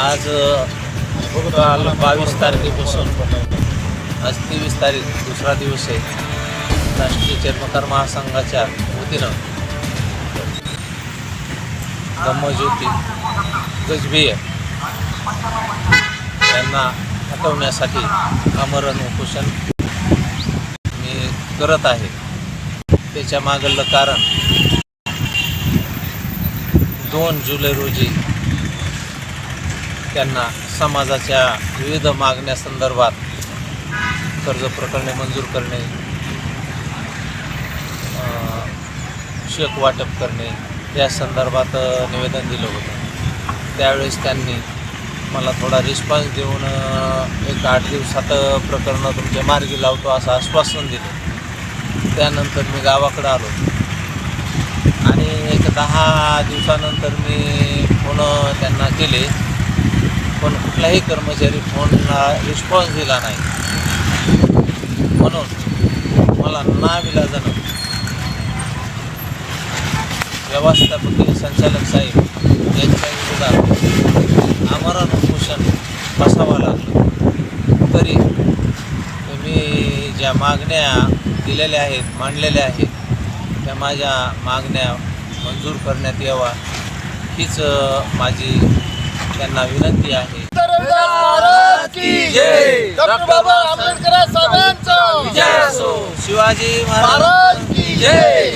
आज काल बावीस तारखेपासून. आज तेवीस तारीख दुसरा दिवस आहे. राष्ट्रीय चर्मकार महासंघाच्या वतीनं. धम्मज्योती गजबीय यांना हटवण्यासाठी आमरण उपोषण मी करत आहे. त्याच्या मागलं कारण दोन जुलै रोजी त्यांना समाजाच्या विविध मागण्यासंदर्भात कर्ज प्रकरणे मंजूर करणे शेक वाटप करणे या संदर्भात निवेदन दिलं होतं. त्यावेळेस त्यांनी मला थोडा रिस्पॉन्स देऊन एक आठ दिवसात प्रकरणं तुमच्या मार्गी लावतो असं आश्वासन दिलं. त्यानंतर मी गावाकडं आलो. आणि एक दहा दिवसानंतर मी फोन त्यांना केले. कुठलाही कर्मचारी फोनला रिस्पॉन्स दिला नाही. म्हणून मला नाविलाजानं व्यवस्थापकीय संचालक साहेब यांच्या विरोधात आमरण उपोषण बसावं लागलं. तरी तुम्ही ज्या मागण्या दिलेल्या आहेत मांडलेल्या आहेत त्या माझ्या मागण्या मंजूर करण्यात यावा. हीच माझी त्यांना विनंती आहे. आंबेडकर साहेबांचा असो. शिवाजी महाराज महाराज की जय.